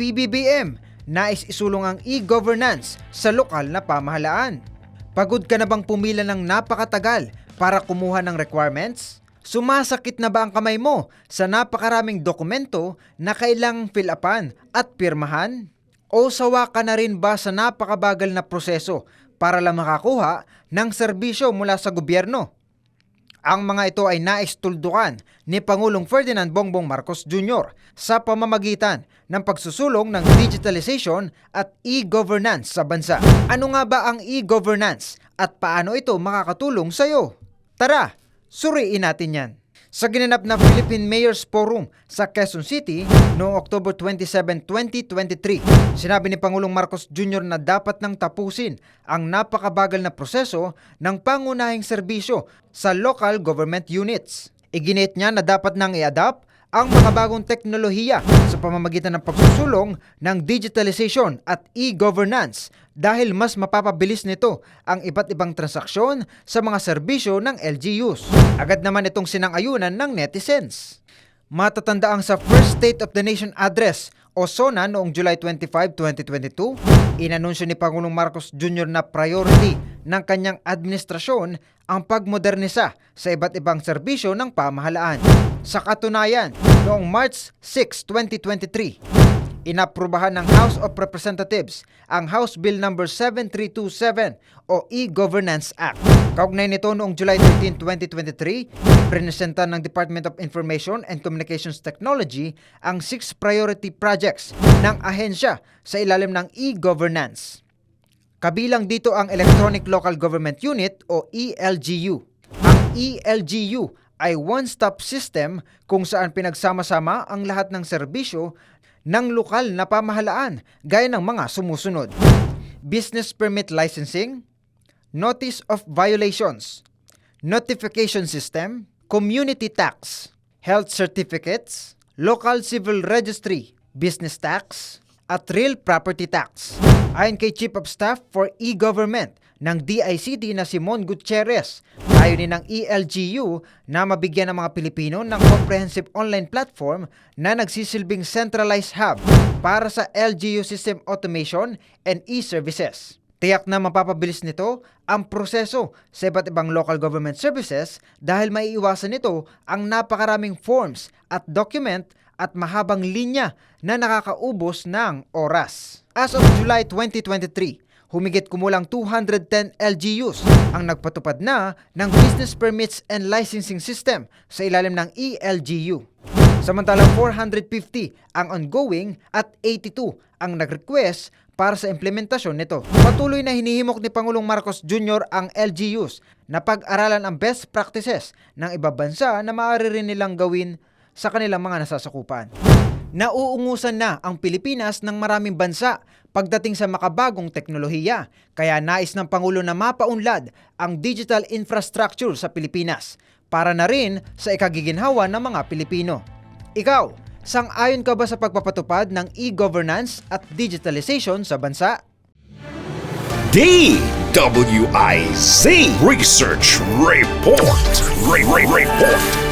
PBBM, nais isulong ang e-governance sa lokal na pamahalaan. Pagod ka na bang pumila ng napakatagal para kumuha ng requirements? Sumasakit na ba ang kamay mo sa napakaraming dokumento na kailangang fill upan at pirmahan? O sawa ka na rin ba sa napakabagal na proseso para lang makakuha ng serbisyo mula sa gobyerno? Ang mga ito ay naistuldukan ni Pangulong Ferdinand Bongbong Marcos Jr. sa pamamagitan ng pagsusulong ng digitalization at e-governance sa bansa. Ano nga ba ang e-governance at paano ito makakatulong sa iyo? Tara, suriin natin yan. Sa ginanap na Philippine Mayor's Forum sa Quezon City noong October 27, 2023, sinabi ni Pangulong Marcos Jr. na dapat nang tapusin ang napakabagal na proseso ng pangunahing serbisyo sa local government units. Iginit niya na dapat nang i-adapt ang mga bagong teknolohiya sa pamamagitan ng pagsusulong ng digitalization at e-governance dahil mas mapapabilis nito ang iba't ibang transaksyon sa mga serbisyo ng LGUs. Agad naman itong sinang-ayunan ng netizens. Matatandaang sa First State of the Nation Address o SONA noong July 25, 2022, inanunsyo ni Pangulong Marcos Jr. na priority ng kanyang administrasyon ang pagmodernisa sa iba't ibang serbisyo ng pamahalaan. Sa katunayan, noong March 6, 2023, inaprubahan ng House of Representatives ang House Bill No. 7327 o E-Governance Act. Kaugnay nito noong July 13, 2023, presenta ng Department of Information and Communications Technology ang six priority projects ng ahensya sa ilalim ng e-governance. Kabilang dito ang Electronic Local Government Unit o ELGU. Ang ELGU ay one-stop system kung saan pinagsama-sama ang lahat ng serbisyo ng lokal na pamahalaan gaya ng mga sumusunod. Business Permit Licensing, Notice of Violations, Notification System, Community Tax, Health Certificates, Local Civil Registry, Business Tax, at Real Property Tax. Ayon kay Chief of Staff for E-Government ng DICT na si Mon Gutierrez, layunin ng ELGU na mabigyan ng mga Pilipino ng comprehensive online platform na nagsisilbing centralized hub para sa LGU system automation and e-services. Tiyak na mapapabilis nito ang proseso sa iba't ibang local government services dahil maiiwasan nito ang napakaraming forms at document at mahabang linya na nakakaubos ng oras. As of July 2023, humigit kumulang 210 LGUs ang nagpatupad na ng Business Permits and Licensing System sa ilalim ng ELGU. Samantalang 450 ang ongoing at 82 ang nag-request para sa implementasyon nito. Patuloy na hinihimok ni Pangulong Marcos Jr. ang LGUs na pag-aralan ang best practices ng iba bansa na maaari rin nilang gawin sa kanilang mga nasasakupan. Nauungusan na ang Pilipinas ng maraming bansa pagdating sa makabagong teknolohiya, kaya nais ng Pangulo na mapaunlad ang digital infrastructure sa Pilipinas para na rin sa ikagiginhawa ng mga Pilipino. Ikaw, sang-ayon ka ba sa pagpapatupad ng e-governance at digitalization sa bansa? DWIZ Research Report. Re- Re- Report.